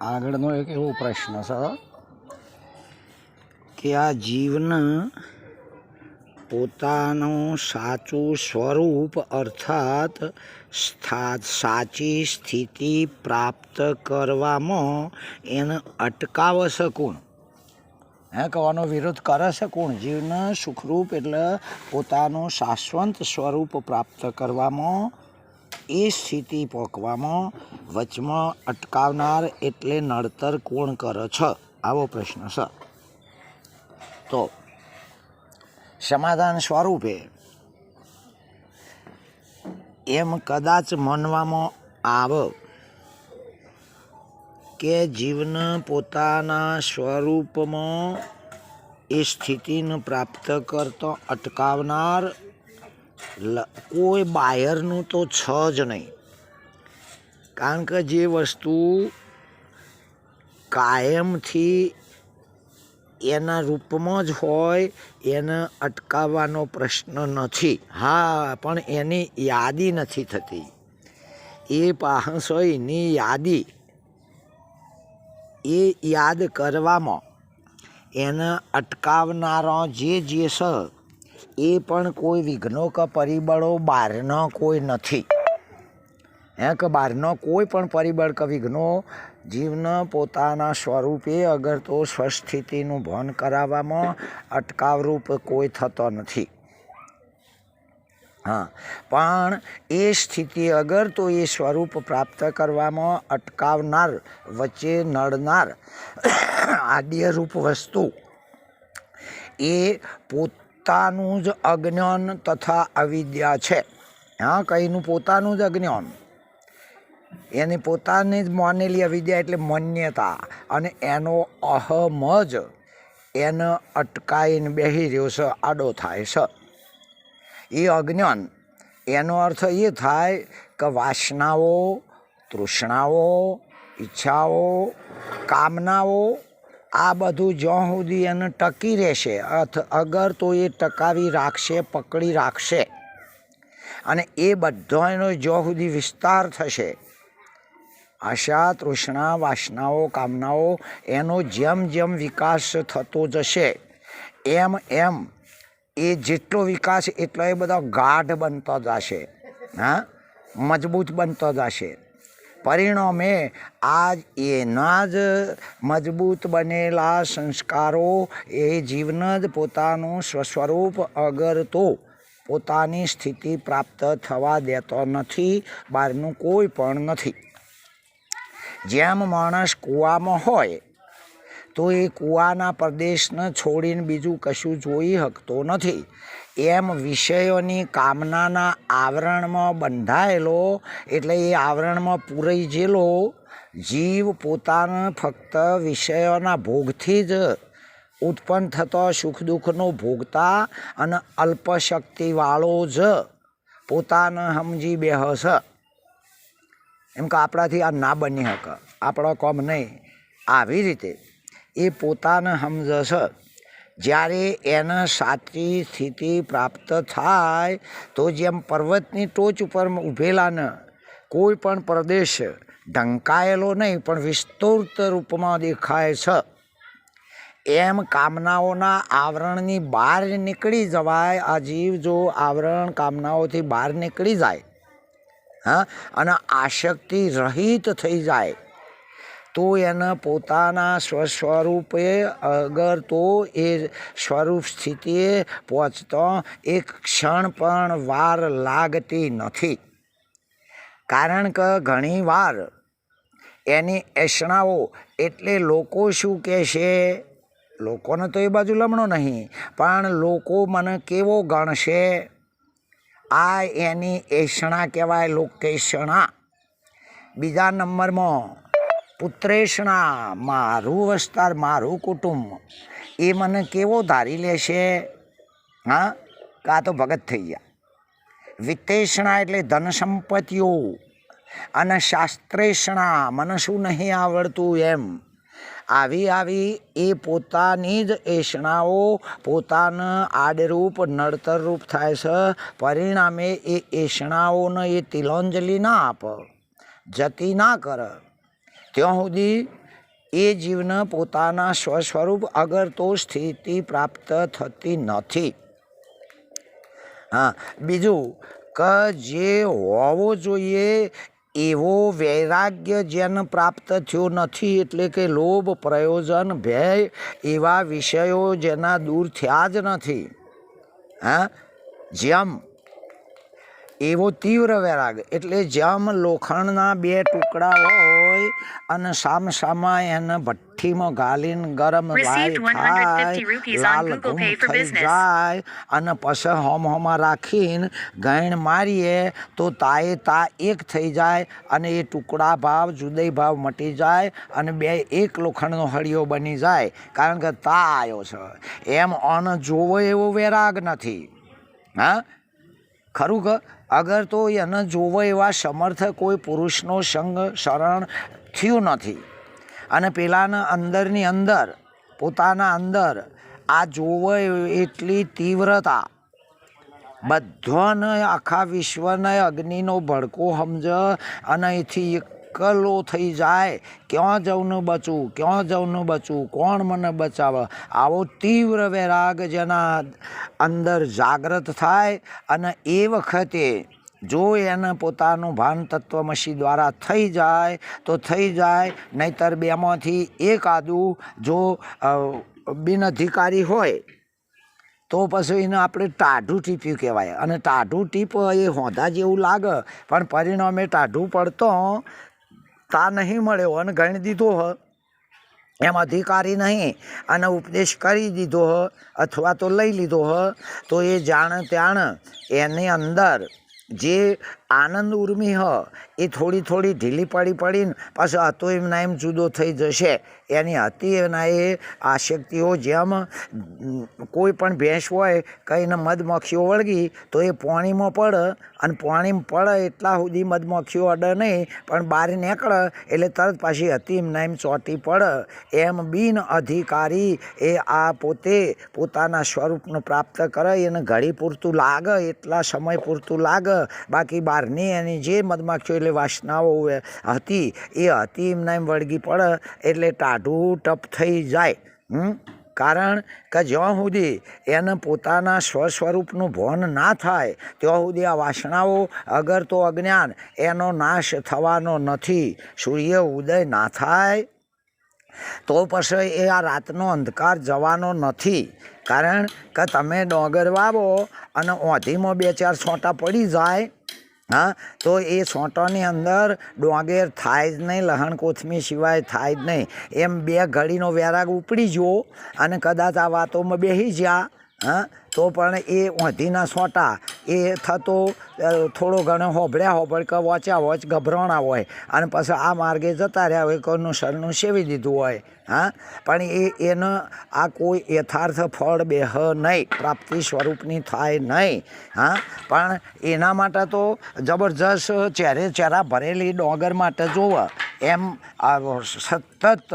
આગળનો એક એવો પ્રશ્ન છે કે આ જીવન પોતાનું સાચું સ્વરૂપ અર્થાત સાચી સ્થિતિ પ્રાપ્ત કરવામાં એને અટકાવે છે કોણ? હે કહેવાનો વિરોધ કરે છે કોણ? જીવન સુખરૂપ એટલે પોતાનું શાશ્વત સ્વરૂપ પ્રાપ્ત કરવામાં એ સ્થિતિ પોકવામાં વચમાં અટકાવનાર એટલે નડતર કોણ કરે છે? આવો પ્રશ્ન છે. તો સમાધાન સ્વરૂપે એમ કદાચ માનવામાં આવે કે જીવન પોતાના સ્વરૂપમાં એ સ્થિતિને પ્રાપ્ત કરતો અટકાવનાર કોઈ બાયરનું તો છ જ નહીં. કારણ કે જે વસ્તુ કાયમથી એના રૂપમાં જ હોય, એને અટકાવવાનો પ્રશ્ન નથી. હા, પણ એની યાદી નથી થતી. એ પાહસોયની યાદી, એ યાદ કરવામાં એને અટકાવનારો જે જે છે એ પણ કોઈ વિઘ્નો કે પરિબળો બહારનો કોઈ નથી. હે કે બહારનો કોઈ પણ પરિબળ કે વિઘ્નો જીવને પોતાના સ્વરૂપે અગર તો સ્વસ્થિતિનું ભાન કરાવવામાં અટકાવરૂપ કોઈ થતો નથી. હા, પણ એ સ્થિતિ અગર તો એ સ્વરૂપ પ્રાપ્ત કરવામાં અટકાવનાર, વચ્ચે નડનાર આદ્યરૂપ વસ્તુ, એ પોતાનું જ અજ્ઞાન તથા અવિદ્યા છે. હા કઈનું પોતાનું જ અજ્ઞાન. એની પોતાની જ માનેલી અવિદ્યા એટલે માન્યતા. અને એનો અહમ જ એને અટકાઈને બેસી રહ્યો છે, આડો થાય છે. એ અજ્ઞાન, એનો અર્થ એ થાય કે વાસનાઓ, તૃષ્ણાઓ, ઈચ્છાઓ, કામનાઓ આ બધું જ્યાં સુધી એને ટકી રહેશે, અથ અગર તો એ ટકાવી રાખશે, પકડી રાખશે. અને એ બધો એનો જ્યાં સુધી વિસ્તાર થશે, આશા, તૃષ્ણા, વાસનાઓ, કામનાઓ, એનો જેમ જેમ વિકાસ થતો જશે, એમ એમ એ જેટલો વિકાસ, એટલો એ બધો ગાઢ બનતો જશે, હા? મજબૂત બનતો જશે. પરિણામે આજ એના જ મજબૂત બનેલા સંસ્કારો એ જીવન જ પોતાનું સ્વસ્વરૂપ અગર તો પોતાની સ્થિતિ પ્રાપ્ત થવા દેતો નથી, બહારનું કોઈ પણ નથી. જેમ માણસ કૂવામાં હોય, તો એ કૂવાના પ્રદેશને છોડીને બીજું કશું જોઈ શકતો નથી. એમ વિષયોની કામનાના આવરણમાં બંધાયેલો, એટલે એ આવરણમાં પૂરાઈ જેલો જીવ પોતાને ફક્ત વિષયોના ભોગથી જ ઉત્પન્ન થતો સુખ દુઃખનો ભોગતા અને અલ્પશક્તિવાળો જ પોતાને સમજી બેહસ એમ કે આપણાથી આ ના બની શકે આપણો કોમ નહીં. આવી રીતે એ પોતાને સમજશે જ્યારે એને સાચી સ્થિતિ પ્રાપ્ત થાય, તો જેમ પર્વતની ટોચ ઉપર ઊભેલાને કોઈ પણ પ્રદેશ ઢંકાયેલો નહીં, પણ વિસ્તૃત રૂપમાં દેખાય છે. એમ કામનાઓના આવરણની બહાર નીકળી જવાય, આ જીવ જો આવરણ કામનાઓથી બહાર નીકળી જાય, હા, અને આશક્તિ રહિત થઈ જાય તો એને પોતાના સ્વસ્વરૂપે અગર તો એ સ્વરૂપ સ્થિતિએ પહોંચતો, એક ક્ષણ પણ વાર લાગતી નથી. કારણ કે ઘણીવાર એની એષણાઓ એટલે લોકો શું કહેશે? લોકોને તો એ બાજુ લમણો નહીં, પણ લોકો મને કેવો ગણશે? આ એની એષણા કહેવાય લોકેષણા બીજા નંબરમાં પુત્રેષણા, મારું વસ્તાર, મારું કુટુંબ. એ મને કેવો ધારી લેશે? હા, કાં તો ભગત થઈ ગયા. વિતેષણા એટલે ધન સંપત્તિઓ અને શાસ્ત્રેષણા, મને શું નહીં આવડતું એમ. આવી આવી એ પોતાની જ એષણાઓ, પોતાના આડરૂપ, નડતરરૂપ થાય છે. પરિણામે એ એષણાઓને એ તિલોંજલિ ના આપ. જતી ના કરે. ત્યાં સુધી? એ જીવને પોતાના સ્વસ્વરૂપ અગર તો સ્થિતિ પ્રાપ્ત થતી નથી. હા, બીજું, કે જે હોવો જોઈએ એવો વૈરાગ્ય જેને પ્રાપ્ત થયો નથી એટલે કે લોભ, પ્રયોજન, ભય એવા વિષયો જેના દૂર થયા જ નથી. હા, જેમ એવો તીવ્ર વૈરાગ. એટલે જેમ લોખંડના બે ટુકડા હોય અને સામસામા એને ભઠ્ઠીમાં ગાલીને ગરમ Received લાય 150 rupees થાય લાલ ઘૂમ થઈ જાય અને પછી હોમ હોમાં રાખીને ગાયણ મારીએ તો તાએ તા એક થઈ જાય અને એ ટુકડા ભાવ જુદય ભાવ મટી જાય અને બે એક લોખંડનો હળિયો બની જાય. કારણ કે તા આવ્યો છે. એમ અન જોવો એવો વૈરાગ નથી. હા? ખરું કે? અગર તો એને જોવો એવા સમર્થ કોઈ પુરુષનો સંગ શરણ થયું નથી. અને પેલાના અંદરની અંદર, પોતાના અંદર આ જોવો એટલી તીવ્રતા. બધાને આખા વિશ્વને અગ્નિનો ભડકો સમજ અને અહીંથી એકલો થઈ જાય. ક્યાં જવનું બચવું, ક્યાં જવનું બચવું, કોણ મને બચાવે? આવો તીવ્ર વૈરાગ જેના અંદર જાગૃત થાય અને એ વખતે જો એને પોતાનું ભાન તત્વમસી દ્વારા થઈ જાય, તો થઈ જાય. નહીતર બેમાંથી એક આદું જો બિનઅધિકારી હોય, તો પછી એને આપણે ટાઢું ટીપ્યું કહેવાય. અને ટાઢું ટીપ એ હોંધા જેવું લાગે, પણ પરિણામે ટાઢું પડતો તા નહીં મળ્યો અને ગણી દીધો હ એમ અધિકારી નહીં. અને ઉપદેશ કરી દીધો હ, અથવા તો લઈ લીધો હ, તો એ જાણ ત્યાણ એની અંદર જે આનંદ ઉર્મી હ. એ થોડી થોડી ઢીલી પડી પડીને પાછો હતો એમના એમ જુદો થઈ જશે. એની હતી એના એ આશક્તિઓ જેમ કોઈ પણ ભેંસ હોય, કંઈને મધમખીઓ વળગી, તો એ પાણીમાં પડે અને પાણીમાં પડે એટલા સુધી મધમખીઓ અડે નહીં, પણ બહાર નીકળે એટલે તરત પાછી હતી એમના એમ ચોંટી પડે. એમ બિન અધિકારી એ આ પોતે પોતાના સ્વરૂપને પ્રાપ્ત કરે, એને ઘડી પૂરતું લાગે, એટલા સમય પૂરતું લાગે. બાકી બહારની એની જે મધમાખીઓ એટલે વાસનાઓ હતી, એ હતી એમના એમ વળગી પડે, એટલે ટાઢું ટપ થઈ જાય. હમ? કારણ કે જ્યાં સુધી એને પોતાના સ્વસ્વરૂપનું ભોન ના થાય, ત્યાં સુધી આ વાસણાઓ અગર તો અજ્ઞાન, એનો નાશ થવાનો નથી. સૂર્ય ઉદય ના થાય, તો પછી એ આ રાતનો અંધકાર જવાનો નથી. કારણ કે તમે ડોંગર વાવો અને ઓધીમાં બે ચાર છોંટા પડી જાય હા? તો એ સોંટોની અંદર ડોંગેર થાય જ નહીં, લહણ કોથમી સિવાય થાય જ નહીં. એમ બે ઘડીનો વેરાગ ઉપડી જુઓ અને કદાચ આ વાતોમાં બેસી જ્યા. હા? તો પણ એ ઓંધીના સોટા. એ થતો થોડો ઘણો હોભળ્યા હોભળ કે વોચ્યા વોચ ગભરાણા હોય. અને પછી આ માર્ગે જતા રહ્યા હોય કોઈનું શરણું સેવી દીધું હોય. હા? પણ એ, એનો આ કોઈ યથાર્થ ફળ બેહ નહીં. પ્રાપ્તિ સ્વરૂપની થાય નહીં. હા? પણ એના માટે તો જબરજસ્ત ચહેરે ચહેરા ભરેલી ડોંગર માટે જોવે. એમ સતત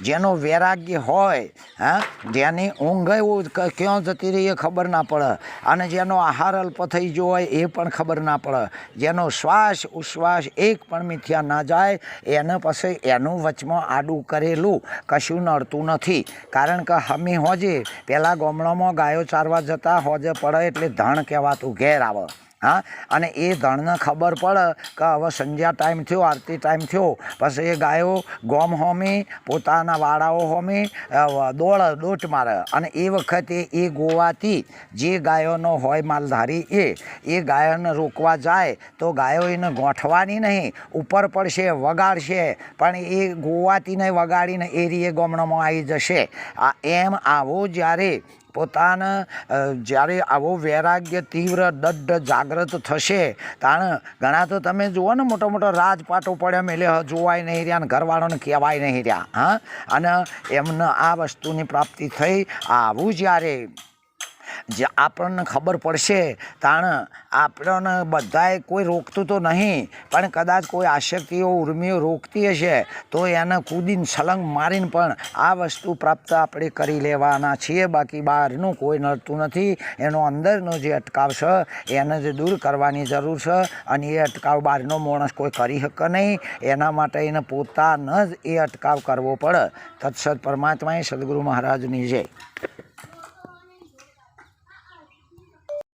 જેનો વૈરાગ્ય હોય, હા, જેની ઊંઘ એવું ક્યાં જતી રહી એ ખબર ના પડે. અને જેનો આહાર અલ્પ થઈ ગયો હોય એ પણ ખબર ના પડે. જેનો શ્વાસ ઉશ્વાસ એક પણ મિથ્યા ના જાય, એને પછી એનું વચમાં આડું કરેલું કશું નડતું નથી. કારણ કે હમી હોજે પહેલાં ગામડામાં ગાયો ચારવા જતા હોજે પડે એટલે ધણ કહેવાતું ઘેર આવે. હા? અને એ ધણને ખબર પડે કે હવે સંધ્યા ટાઈમ થયો, આરતી ટાઈમ થયો. પછી એ ગાયો ગોમ હોમી, પોતાના વાડાઓ હોમી દોડ, દોટ મારે. અને એ વખતે એ ગોવાથી જે ગાયોનો હોય માલધારી એ એ ગાયોને રોકવા જાય તો ગાયો એને ગોઠવાની નહીં. ઉપર પડશે, વગાડશે. પણ એ ગોવાથી નહીં, વગાડીને એ રીએ આવી જશે. આ એમ આવો જ્યારે પોતાના જ્યારે આવો વૈરાગ્ય તીવ્ર દઢ જાગૃત થશે, તાણ ઘણા તો તમે જુઓ ને, મોટો મોટો રાજપાટો પડ્યા મેલે એટલે જોવાય નહીં રહ્યા અને ઘરવાળાને કહેવાય નહીં રહ્યા, હા? અને એમને આ વસ્તુની પ્રાપ્તિ થઈ. આવું જ્યારે જે આપણને ખબર પડશે, તાણ આપણને બધાએ કોઈ રોકતું તો નહીં, પણ કદાચ કોઈ આશક્તિઓ, ઉર્મિઓ રોકતી હશે, તો એને કૂદીને છલંગ મારીને પણ આ વસ્તુ પ્રાપ્ત આપણે કરી લેવાના છીએ. બાકી બહારનું કોઈ નડતું નથી. એનો અંદરનો જે અટકાવ છે, એને જે દૂર કરવાની જરૂર છે. અને એ અટકાવ બહારનો માણસ કોઈ કરી શકે નહીં. એના માટે એને પોતાને જ એ અટકાવ કરવો પડે. તત્સદ પરમાત્માએ સદગુરુ મહારાજની જય.